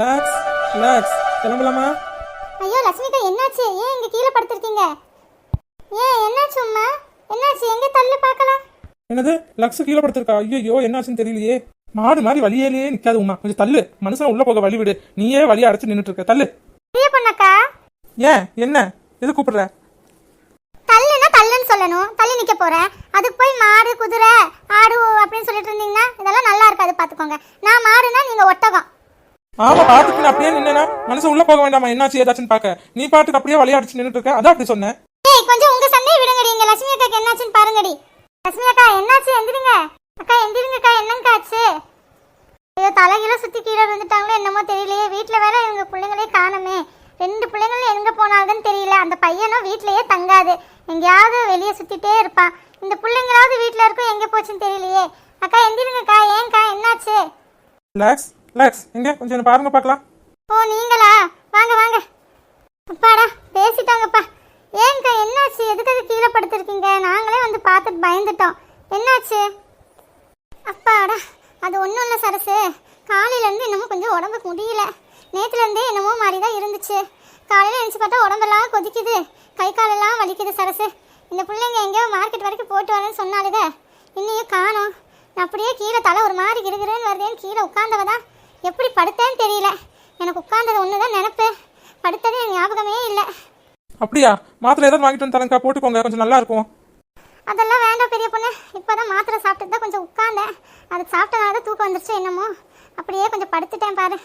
லாக்ஸ் லாக்ஸ் கிளம்பலாமா? ஐயோ லட்சுமிகா என்னாச்சு? ஏன் இங்க கீழே படுத்திருக்கீங்க? ஏன் என்னாச்சு அம்மா? என்னாச்சு? எங்க தள்ளு பார்க்கலாம். என்னது? லக்ஸ் கீழே படுத்திருக்கா? ஐயோ என்னாச்சுன்னு தெரியலையே. மாடு மாதிரி வழியிலேயே நிக்காது உமா. கொஞ்சம் தள்ளு. மனுஷன் உள்ள போக வழி விடு. நீயே வழியை அடைச்சு நின்னுட்டு இருக்க தள்ளு. பெரிய பொண்ணக்கா. ஏன்? என்ன? எது கூப்பிடுற? தள்ளுனா தள்ளுன்னு சொல்லணும். தள்ளி நிக்க போறேன் அதுக்கு போய் மாடு குதிரை ஆடு அப்படின்னு சொல்லிட்டு இருந்தீங்கன்னா இதெல்லாம் நல்லா இருக்காது பாத்துக்கோங்க நான் மாடுனா நீங்க ஒட்டகம். ஆமா பாத்துக்கு அப்படியே நின்னா மனுஷன் உள்ள போக வேண்டாமா? என்னாச்சு ஏதாச்சுன்னு பாக்க. நீ பாட்டுக்கு அப்படியே வழியை அடைச்சு நின்னுட்டு இருக்க. அதான் அப்படி சொன்னேன். ஏய் கொஞ்சம் உங்க சண்டையை விடுங்கடி. இங்க லட்சுமி அக்காக்கு என்னாச்சுன்னு பாருங்கடி. லட்சுமி அக்கா என்னாச்சு? எந்திரிங்க. அக்கா எந்திரிங்கக்கா. என்னங்கக்கா ஆச்சு? ஐயோ தலைகில சுத்தி கீழே விழுந்துட்டாங்களோ என்னமோ தெரியலையே. வீட்ல வேற இவங்க பிள்ளைங்களே காணுமே. ரெண்டு பிள்ளைங்களும் எங்க போனாங்கன்னு தெரியல. அந்த பையனும் வீட்லயே தங்காது. எங்கேயாவது வெளியே சுத்திட்டே இருப்பான். இந்த பிள்ளைங்களாவது வீட்ல இருக்கும். எங்க போச்சுன்னு தெரியலையே. அக்கா எந்திரிங்கக்கா. ஏன்க்கா என்னாச்சு? லாக்ஸ் இங்க கொஞ்சம் பாருங்க பார்க்கலாம். ஓ நீங்களா? வாங்க வாங்க. அப்பாடா பேசிட்டாங்கப்பா. ஏன்க்கா என்னாச்சு? எதுக்காக கீழே படுத்திருக்கீங்க? நாங்களே வந்து பார்த்துட்டு பயந்துட்டோம். என்னாச்சு? அப்பாடா அது ஒன்றும் இல்லை சரசு. காலையிலேருந்து என்னமோ கொஞ்சம் உடம்பு முடியல. நேற்றுலேருந்தே என்னமோ மாதிரி தான் இருந்துச்சு. காலையில் எழுந்து பார்த்தா உடம்பெல்லாம் கொதிக்குது. கை காலெல்லாம் வலிக்குது சரசு. இந்த பிள்ளைங்க எங்கேயோ மார்க்கெட் வரைக்கும் போட்டு வரேன்னு சொன்னாலுங்க இன்னையும் காணோம். நான் அப்படியே கீழே தலை ஒரு மாதிரி கிருகிறேன்னு வருதேன்னு கீழே உட்காந்தவ தான் எப்படி படுத்தேன்னு தெரியல. எனக்கு உட்காந்தது ஒன்று தான் நினப்பு. படுத்தது என் ஞாபகமே இல்லை. அப்படியா? மாத்திரை ஏதாவது வாங்கிட்டு வந்து தரேன்க்கா. போட்டுக்கோங்க. கொஞ்சம் நல்லா இருக்கும். அதெல்லாம் வேண்டாம் பெரிய பொண்ணு. இப்போதான் மாத்திரை சாப்பிட்டு தான் கொஞ்சம் உட்காந்தேன் அது சாப்பிட்டனால தான் தூக்கம் வந்துருச்சு என்னமோ. அப்படியே கொஞ்சம் படுத்துட்டேன் பாரு.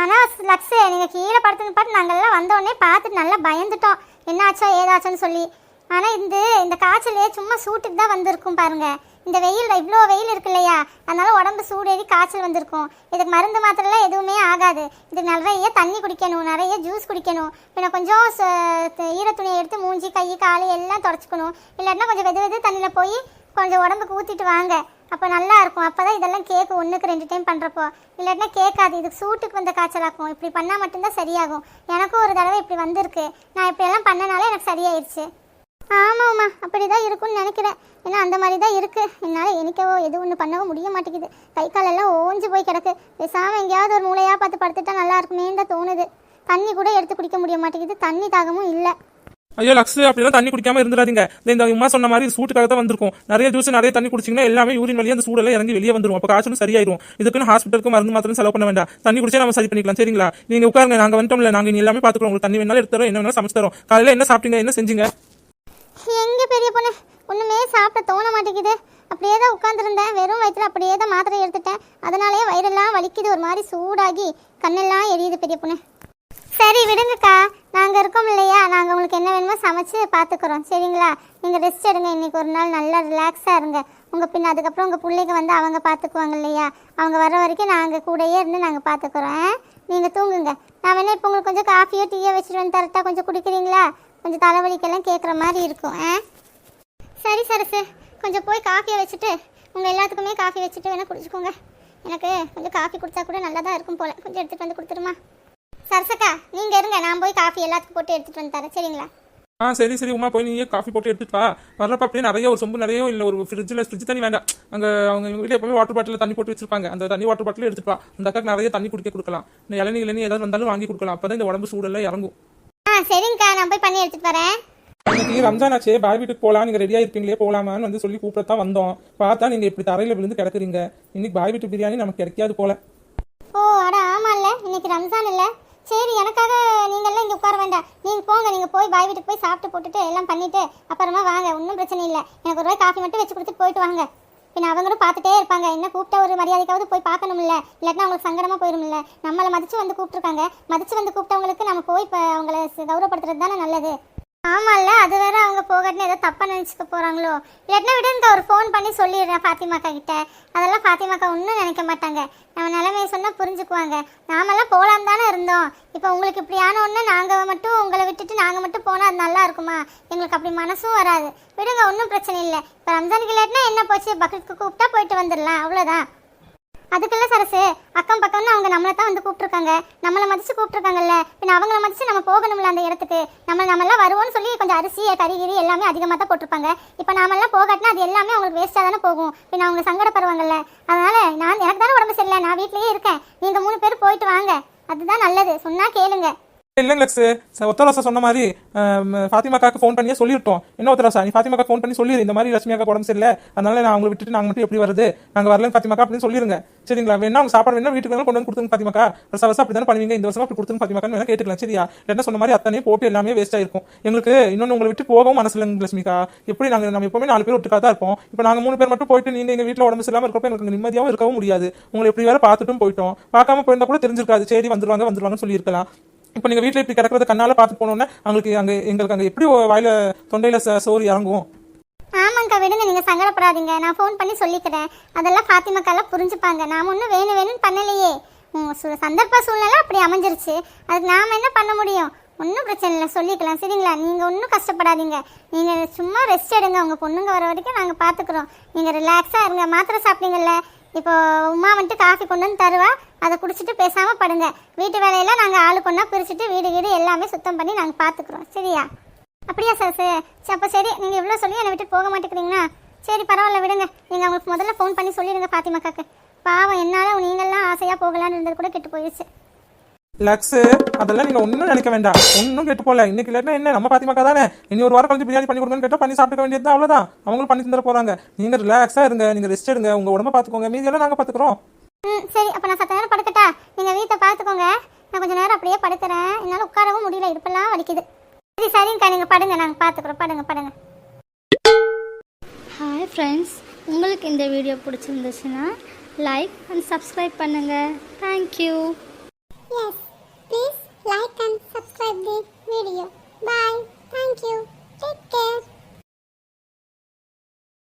ஆனால் லக்ஸு நீங்கள் கீழே படுத்துன்னு பாட்டு நாங்கள்லாம் வந்தோடனே பார்த்துட்டு நல்லா பயந்துட்டோம். என்னாச்சோ ஏதாச்சோன்னு சொல்லி. ஆனால் இந்த இந்த காய்ச்சலே சும்மா சூட்டுக்கு தான் வந்திருக்கும் பாருங்க. இந்த வெயில் இவ்வளோ வெயில் இருக்கு இல்லையா? அதனால உடம்பு சூடேறி காய்ச்சல் வந்திருக்கும். இதுக்கு மருந்து மாத்திரலாம் எதுவுமே ஆகாது. இதுக்கு நிறைய தண்ணி குடிக்கணும் நிறைய ஜூஸ் குடிக்கணும். பின்ன கொஞ்சம் ஈர துணியை ஈரத்துணியை எடுத்து மூஞ்சி கை கால் எல்லாம் தொடச்சிக்கணும். இல்லாட்டினா கொஞ்சம் வெது வெது தண்ணியில் போய் கொஞ்சம் உடம்புக்கு ஊற்றிட்டு வாங்க. அப்போ நல்லா இருக்கும். அப்போ தான் இதெல்லாம் கேட்கும் ஒன்றுக்கு ரெண்டு டைம் பண்ணுறப்போ இல்லாட்டினா கேட்காது இதுக்கு சூட்டுக்கு வந்த காய்ச்சலாக்கும். இப்படி பண்ணால் மட்டும்தான் சரியாகும். எனக்கும் ஒரு தடவை இப்படி வந்திருக்கு. நான் இப்படியெல்லாம் பண்ணனால எனக்கு சரியாயிருச்சு. ஆமாம்மா அப்படி தான் இருக்கும்னு நினைக்கிறேன். ஏன்னா அந்த மாதிரி தான் இருக்குது என்னால் எனக்கவோ எது ஒன்று பண்ணவோ முடிய மாட்டேங்குது. கை காலெல்லாம் ஓஞ்சு போய் கிடக்கு. பேசாமல் எங்கேயாவது ஒரு மூலையாக பார்த்து படுத்துட்டா நல்லா இருக்குமேன்னு தான் தோணுது. தண்ணி கூட எடுத்து குடிக்க முடிய மாட்டேங்குது. தண்ணி தாகமும் இல்லை. ஐயோ லக்ஸ் அப்படிலாம் தண்ணி குடிக்காம இருந்துடாதீங்க. இந்த இந்த உமா சொன்ன மாதிரி சூட்டுக்காக தான் வந்திருக்கும். நிறைய ஜூஸ் நிறைய தண்ணி குடிச்சிங்கன்னா எல்லாமே யூரின் வழியாக அந்த சூடெல்லாம் இறங்கி வெளியே வந்துடும் அப்போ காய்ச்சலும் சரியாயிரும். இதுக்குன்னு ஹாஸ்பிட்டலுக்கு மருந்து மாத்திரம் செலவு பண்ண வேண்டாம். தண்ணி குடிச்சா நம்ம சரி பண்ணிக்கலாம். சரிங்களா? நீங்கள் உட்காருங்க. நாங்கள் வந்துட்டோம்ல. நாங்கள் இனி எல்லாமே பார்த்துக்கிறோம். உங்களுக்கு தண்ணி வேணாலும் எடுத்துறோம் என்ன வேணாலும் சமைச்சு தரோம். காலையில் என்ன சாப்பிட்டீங்க? என்ன செஞ்சீங்க? எங்கே பெரிய பொண்ணு? ஒன்றுமே சாப்பிட தோண மாட்டேங்குது. அப்படியே தான் உட்காந்துருந்தேன் வெறும் வயிற்றுல அப்படியே தான் மாத்திரை எடுத்துட்டேன். அதனாலேயே வயிறெல்லாம் வலிக்குது. ஒரு மாதிரி சூடாகி கண்ணெல்லாம் எரியுது பெரிய பொண்ணு. சரி விடுங்கக்கா. நாங்கள் இருக்கோம் இல்லையா? நாங்கள் உங்களுக்கு என்ன வேணுமோ சமைச்சு பார்த்துக்குறோம் சரிங்களா? நீங்கள் ரெஸ்ட் எடுங்க. இன்னைக்கு ஒரு நாள் நல்லா ரிலாக்ஸாக இருங்க. உங்கள் பின்ன அதுக்கப்புறம் உங்கள் பிள்ளைங்க வந்து அவங்க பார்த்துக்குவாங்க இல்லையா? அவங்க வர வரைக்கும் நாங்கள் கூடயே இருந்து நாங்கள் பார்த்துக்குறோம் நீங்கள் தூங்குங்க. நான் வேணா இப்போ உங்களுக்கு கொஞ்சம் காஃபியோ டீயோ வச்சுட்டு வந்து தரட்டா கொஞ்சம் குடிக்கிறீங்களா? கொஞ்சம் தலைவலிக்கெல்லாம் கேட்குற மாதிரி இருக்கும் ஆ? சரி சரசு கொஞ்சம் போய் காஃபியை வச்சுட்டு உங்கள் எல்லாத்துக்குமே காஃபி வச்சுட்டு வேணால் குடிச்சுக்கோங்க. எனக்கு கொஞ்சம் காஃபி குடித்தா கூட நல்லா தான் இருக்கும் போல. கொஞ்சம் எடுத்துகிட்டு வந்து கொடுத்துருமா? சரசக்கா நீங்கள் இருங்க. நான் போய் காஃபி எல்லாத்துக்கும் போட்டு எடுத்துகிட்டு வந்து தரேன். சரிங்களா? ஆ சரி சரி. உமா போய் நீயே காஃபி போட்டு எடுத்துட்டு வா. வரப்ப அப்படியே நிறைய ஒரு சொம்பு நிறைய இல்லை ஒரு ஃப்ரிட்ஜில் ஃப்ரிட்ஜ் தண்ணி வேண்டாம். அங்க அவங்க வீட்டில் எப்பவுமே வாட்டர் பாட்டில் தண்ணி போட்டு வச்சிருப்பாங்க. அந்த தண்ணி வாட்டர் பாட்டில் எடுத்துட்டு வா. அந்த அக்காக்கு நிறைய தண்ணி குடிக்க கொடுக்கலாம். இந்த இளநீ இளநீ ஏதாவது வந்தாலும் வாங்கி கொடுக்கலாம். அப்பதான் இந்த உடம்பு சூடெல்லாம் இறங்கும். சரிங்கக்கா நான் போய் பண்ணி எடுத்துகிட்டு வரேன். இன்னைக்கு ரம்ஜான் ஆச்சே பாய் வீட்டுக்கு போலாம். நீங்க ரெடியா இருப்பீங்களே போலாமான்னு வந்து சொல்லி கூப்பிடத்தான் வந்தோம். பார்த்தா நீங்க இப்படி தரையில விழுந்து கிடக்குறீங்க. இன்னைக்கு பாய் வீட்டு பிரியாணி நமக்கு கிடைக்காது போல. ஓ அட ஆமாம்ல இன்னைக்கு ரம்ஜான் இல்லை. சரி எனக்காக நீங்கள்லாம் இங்கே உட்கார வேண்டாம். நீங்கள் போங்க நீங்கள் போய் பாய் வீட்டுக்கு போய் சாப்பிட்டு போட்டுட்டு எல்லாம் பண்ணிட்டு அப்புறமா வாங்க. ஒன்றும் பிரச்சனை இல்லை. எனக்கு ஒரு ரூபாய் காஃபி மட்டும் வச்சு கொடுத்துட்டு போயிட்டு வாங்க. பின் அவங்களும் பார்த்துட்டே இருப்பாங்க. என்ன கூப்பிட்ட ஒரு மரியாதைக்காவது போய் பார்க்கணும்ல? இல்லாட்டினா அவங்களுக்கு சங்கடமாக போயிடும்ல நம்மளை மதிச்சு வந்து கூப்பிட்டுருக்காங்க. மதிச்சு வந்து கூப்பிட்டவங்களுக்கு நம்ம போய் இப்போ அவங்கள கௌரவப்படுத்துறது தானே நல்லது? ஆமாம்ல அது வேற அவங்க போகட்டுன்னு ஏதோ தப்பாக நினச்சிக்க போகிறாங்களோ இல்லாட்டினா விடுங்க ஒரு ஃபோன் பண்ணி சொல்லிடுறேன் ஃபாத்திமாக்கா கிட்ட. அதெல்லாம் ஃபாத்திமாக்கா ஒன்றும் நினைக்க மாட்டாங்க. நம்ம நிலைமையை சொன்னால் புரிஞ்சுக்குவாங்க. நாமெல்லாம் போகலாம் இருந்தோம். இப்போ உங்களுக்கு இப்படியான ஒன்று நாங்கள் மட்டும் உங்களை விட்டுட்டு நாங்கள் மட்டும் போனால் அது நல்லா இருக்குமா? எங்களுக்கு அப்படி மனசும் வராது. விடுங்க ஒன்றும் பிரச்சனை இல்லை. இப்போ ரம்ஜானுக்கு இல்லாட்டினா என்ன போச்சு? பக்கத்துக்கு கூப்பிட்டா போயிட்டு வந்துடலாம். அவ்வளோதான் அதுக்கெல்லாம் சரசு அக்கம் பக்கம்னு அவங்க நம்மளை தான் வந்து கூப்பிட்டுருக்காங்க. நம்மளை மதிச்சு கூப்பிட்டுருக்காங்கல்ல. பின் அவங்கள மதிச்சு நம்ம போகணும்ல அந்த இடத்துக்கு. நம்ம நம்மளாம் வருவோம்னு சொல்லி கொஞ்சம் அரிசி கறிகிரி எல்லாமே அதிகமாக தான் போட்டிருப்பாங்க. இப்போ நாமெல்லாம் போகாட்டினா அது எல்லாமே அவங்களுக்கு வேஸ்ட்டாக தானே போகும். பின் அவங்க சங்கடப்படுவாங்கல்ல. அதனால் நான் எனக்கு தானே உடம்பு சரியில்லை. நான் வீட்லேயே இருக்கேன். நீங்கள் மூணு பேர் போயிட்டு வாங்க. அதுதான் நல்லது. சொன்னா கேளுங்க. இல்லைங்க லக்ஸ் ஒத்தரசா சொன்ன மாதிரி ஃபாத்திமாக்காக்கு ஃபோன் பண்ணியே சொல்லிட்டோம் என்ன ஒத்தரசா நீ ஃபாத்திமாக்கா ஃபோன் பண்ணி சொல்லிடு இந்த மாதிரி லட்சுமி உடம்பு சரியில்லை. அதனால நான் அவங்களை விட்டுட்டு நாங்கள் மட்டும் எப்படி வருது நாங்கள் வரலன்னு ஃபாத்திமாக்கா அப்படின்னு சொல்லிருங்க. சரிங்களா? வேணா அவங்க சாப்பாடு வேணா வீட்டுக்கு கொண்டு வந்து கொடுத்துங்க ஃபாத்திமாக்கா. வருஷம் வருஷம் அப்படி தானே பண்ணுவீங்க? இந்த வருஷம் அப்படி கொடுத்துங்க ஃபாத்திமாக்கான்னு வேணா கேட்டுக்கலாம். சரியா? என்ன சொன்ன மாதிரி அத்தனையும் போட்டு எல்லாமே வேஸ்ட் ஆயிருக்கும். எங்களுக்கு இன்னொன்று உங்களை விட்டு போகவும் மனசு இல்லைங்க லட்சுமிக்கா. எப்படி நாங்கள் நம்ம எப்பவுமே நாலு பேர் ஒட்டுக்கா தான் இருப்போம். இப்போ நாங்கள் மூணு பேர் மட்டும் போயிட்டு நீங்கள் எங்கள் வீட்டில் உடம்பு சரியில்லாமல் இருக்கப்போ எங்களுக்கு நிம்மதியாகவும் இருக்கவும் முடியாது. உங்களை எப்படி வேற பார்த்துட்டும் போயிட்டோம். பார்க்காம போயிருந்தா கூட தெரிஞ்சிருக்காது. சரி வந்துருவாங்க வந்துருவாங்கன்னு சொல்லியிருக்கலாம். இப்போ நீங்கள் வீட்டில் இப்படி கிடக்கிறத கண்ணால் பார்த்து போனோன்னே அவங்களுக்கு அங்கே எங்களுக்கு அங்கே எப்படி வாயில தொண்டையில் சோறு இறங்கும் ஆமாங்க்கா விடுங்க நீங்கள் சங்கடப்படாதீங்க. நான் ஃபோன் பண்ணி சொல்லிக்கிறேன். அதெல்லாம் ஃபாத்திமாக்கெல்லாம் புரிஞ்சுப்பாங்க. நாம் ஒன்றும் வேணும் வேணும்னு பண்ணலையே. உம், சந்தர்ப்ப சூழ்நிலை அப்படி அமைஞ்சிருச்சு. அதுக்கு நாம் என்ன பண்ண முடியும்? ஒன்றும் பிரச்சனை இல்லை. சொல்லிக்கலாம். சரிங்களா? நீங்கள் ஒன்றும் கஷ்டப்படாதீங்க. நீங்கள் சும்மா ரெஸ்ட் எடுங்க. உங்கள் பொண்ணுங்க வர வரைக்கும் நாங்கள் பார்த்துக்குறோம் நீங்கள் ரிலாக்ஸாக இருங்க. மாத்திரை சாப்பிட்டீங்கல்ல? இப்போ உமா வந்துட்டு காஃபி கொண்டு வந்து தருவா. அதை குடிச்சிட்டு பேசாமல் படுங்க. வீட்டு வேலையெல்லாம் நாங்கள் ஆளு கொண்டா பிரிச்சுட்டு வீடு வீடு எல்லாமே சுத்தம் பண்ணி நாங்கள் பார்த்துக்குறோம் சரியா? அப்படியா சார் சரி சரி, அப்போ சரி நீங்கள் இவ்வளோ சொல்லி என்னை விட்டு போக மாட்டேங்கிறீங்களா? சரி பரவாயில்ல விடுங்க. நீங்கள் அவங்களுக்கு முதல்ல ஃபோன் பண்ணி சொல்லிடுங்க ஃபாத்திமாக்காக்கு பாவம் என்னால் நீங்கள்லாம் ஆசையாக போகலான்னு இருந்தது கூட கெட்டு போயிடுச்சு லக்ஸ் அதெல்லாம் நீங்க ஒன்றும் நினைக்க வேண்டாம். ஒன்றும் கெட்டு போல இன்னைக்கு இல்லாட்டினா என்ன? நம்ம பாத்திமாக்கா தானே? இனி ஒரு வாரம் கழிச்சு பிரியாணி பண்ணி கொடுங்கன்னு கேட்டா பண்ணி சாப்பிட்டுக்க வேண்டியது தான் அவ்வளோதான் அவங்களும் பண்ணி தந்துட போறாங்க. நீங்க ரிலாக்ஸா இருங்க. நீங்க ரெஸ்ட் எடுங்க. உங்க உடம்ப பாத்துக்கோங்க. மீதியெல்லாம் நாங்க பாத்துக்கிறோம். ம் சரி. அப்போ நான் சத்த நேரம் படுக்கட்டா நீங்கள் வீட்டை பார்த்துக்கோங்க நான் கொஞ்சம் நேரம் அப்படியே படுக்கிறேன். என்னால் உட்காரவும் முடியல. இடுப்பெல்லாம் வலிக்குது. சரி சரிங்கக்கா. நீங்கள் படுங்க. நாங்கள் பார்த்துக்குறோம் படுங்க படுங்க. ஹாய் ஃப்ரெண்ட்ஸ் உங்களுக்கு இந்த வீடியோ பிடிச்சிருந்துச்சுன்னா லைக் அண்ட் சப்ஸ்கிரைப் பண்ணுங்கள் thank you Yes, please like and subscribe the video. Bye. Thank you. Take care.